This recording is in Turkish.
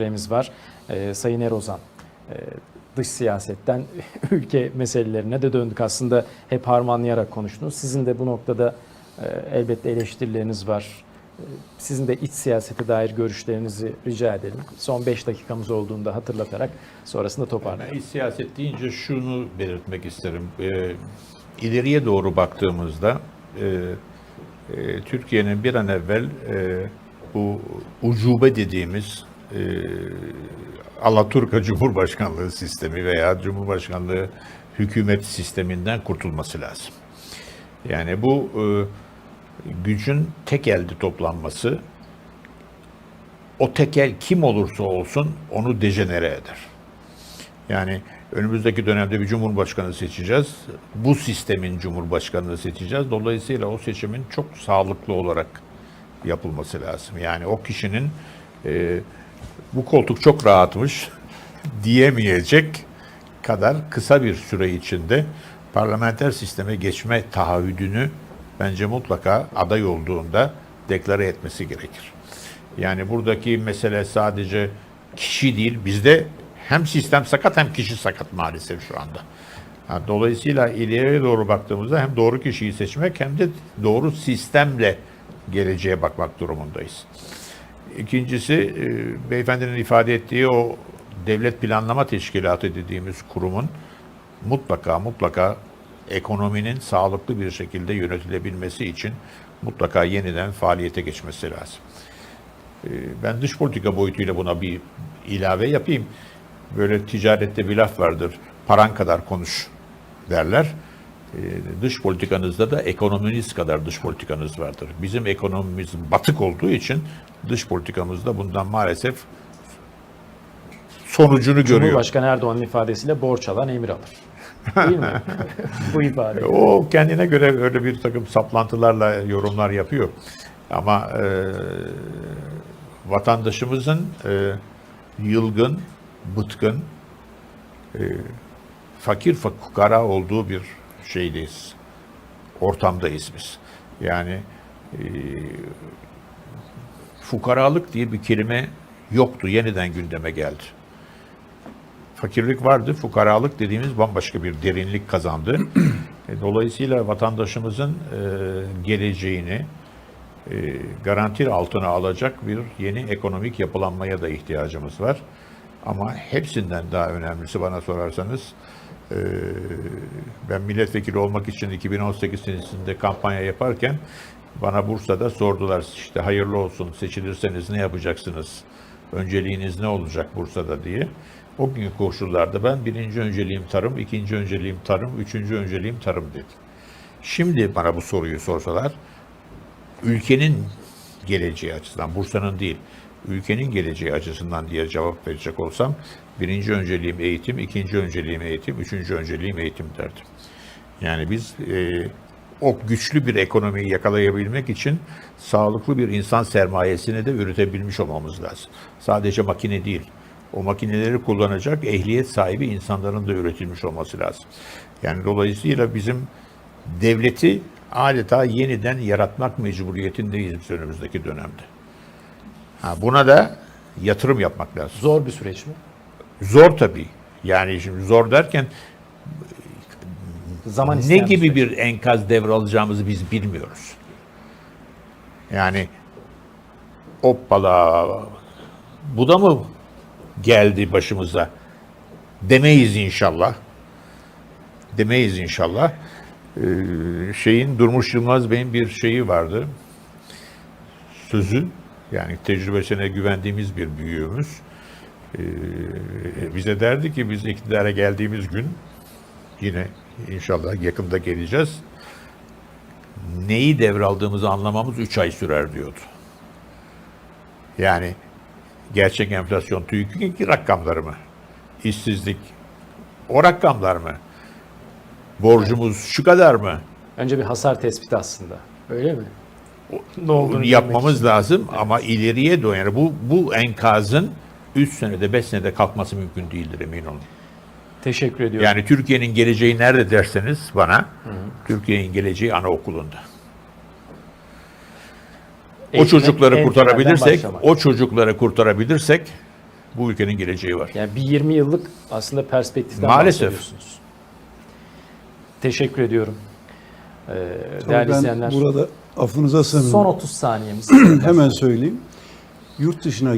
Süremiz var. Ee, Sayın Erozan, e, dış siyasetten ülke meselelerine de döndük. Aslında hep harmanlayarak konuştunuz. Sizin de bu noktada e, elbette eleştirileriniz var. E, Sizin de iç siyasete dair görüşlerinizi rica edelim. Son 5 dakikamız olduğunda hatırlatarak sonrasında toparlayalım. Ben iç siyaset deyince şunu belirtmek isterim. Ee, ileriye doğru baktığımızda e, e, Türkiye'nin bir an evvel e, bu ucube dediğimiz e, Alaturka Cumhurbaşkanlığı sistemi veya Cumhurbaşkanlığı hükümet sisteminden kurtulması lazım. Yani bu e, gücün tek elde toplanması o tekel kim olursa olsun onu dejenere eder. Yani önümüzdeki dönemde bir cumhurbaşkanı seçeceğiz. Bu sistemin cumhurbaşkanını seçeceğiz. Dolayısıyla o seçimin çok sağlıklı olarak yapılması lazım. Yani o kişinin e, bu koltuk çok rahatmış diyemeyecek kadar kısa bir süre içinde parlamenter sisteme geçme taahhüdünü bence mutlaka aday olduğunda deklare etmesi gerekir. Yani buradaki mesele sadece kişi değil, bizde hem sistem sakat hem kişi sakat maalesef şu anda. Dolayısıyla ileriye doğru baktığımızda hem doğru kişiyi seçmek hem de doğru sistemle geleceğe bakmak durumundayız. İkincisi e, beyefendinin ifade ettiği o devlet planlama teşkilatı dediğimiz kurumun mutlaka mutlaka ekonominin sağlıklı bir şekilde yönetilebilmesi için mutlaka yeniden faaliyete geçmesi lazım. Ee, Ben dış politika boyutuyla buna bir ilave yapayım. Böyle ticarette bir laf vardır. Paran kadar konuş derler. Ee, Dış politikanızda da ekonominiz kadar dış politikanız vardır. Bizim ekonomimiz batık olduğu için dış politikamızda bundan maalesef sonucunu görüyor. Cumhurbaşkanı Erdoğan'ın ifadesiyle borç alan emir alır. Değil mi? bu ifade. O kendine göre öyle bir takım saplantılarla yorumlar yapıyor. Ama e, vatandaşımızın e, yılgın, bıtkın, e, fakir fukara olduğu bir şeydeyiz. Ortamdayız biz. Yani e, fukaralık diye bir kelime yoktu. Yeniden gündeme geldi. Fakirlik vardı, fukaralık dediğimiz bambaşka bir derinlik kazandı. E, Dolayısıyla vatandaşımızın e, geleceğini e, garanti altına alacak bir yeni ekonomik yapılanmaya da ihtiyacımız var. Ama hepsinden daha önemlisi bana sorarsanız ben milletvekili olmak için 2018 senesinde kampanya yaparken bana Bursa'da sordular işte hayırlı olsun seçilirseniz ne yapacaksınız? Önceliğiniz ne olacak Bursa'da diye. O günkü koşullarda ben birinci önceliğim tarım, ikinci önceliğim tarım, üçüncü önceliğim tarım dedim. Şimdi bana bu soruyu sorsalar, ülkenin geleceği açısından, Bursa'nın değil, ülkenin geleceği açısından diye cevap verecek olsam, birinci önceliğim eğitim, ikinci önceliğim eğitim, üçüncü önceliğim eğitim derdim. Yani biz e, o güçlü bir ekonomiyi yakalayabilmek için sağlıklı bir insan sermayesini de üretebilmiş olmamız lazım. Sadece makine değil. O makineleri kullanacak ehliyet sahibi insanların da üretilmiş olması lazım. Yani dolayısıyla bizim devleti adeta yeniden yaratmak mecburiyetindeyiz biz önümüzdeki dönemde. Ha, buna da yatırım yapmak lazım. Zor bir süreç mi? Zor tabii. Yani şimdi zor derken Zaman ne gibi süreç. bir enkaz devralacağımızı biz bilmiyoruz. Yani hoppala bu da mı geldi başımıza demeyiz inşallah. Demeyiz inşallah. Ee, şeyin Durmuş Yılmaz Bey'in bir şeyi vardı. Sözü yani tecrübesine güvendiğimiz bir büyüğümüz. Ee, bize derdi ki biz iktidara geldiğimiz gün yine inşallah yakında geleceğiz. Neyi devraldığımızı anlamamız 3 ay sürer diyordu. Yani gerçek enflasyon TÜİK'in rakamları mı? İşsizlik o rakamlar mı? Borcumuz şu kadar mı? Önce bir hasar tespiti aslında. Öyle mi? Ne olduğunu yapmamız lazım ama ileriye doğru yani bu bu enkazın 3 senede 5 senede kalkması mümkün değildir emin olun. Teşekkür ediyorum. Yani Türkiye'nin geleceği nerede derseniz bana Türkiye'nin geleceği anaokulunda. O Eğitime çocukları kurtarabilirsek, o çocukları kurtarabilirsek Bu ülkenin geleceği var. Yani bir 20 yıllık aslında perspektiften Maalesef. bahsediyorsunuz. Teşekkür ediyorum. Ee, değerli ben izleyenler. burada affınıza sığınırım. Son 30 saniyemiz. Hemen söyleyeyim. Yurt dışına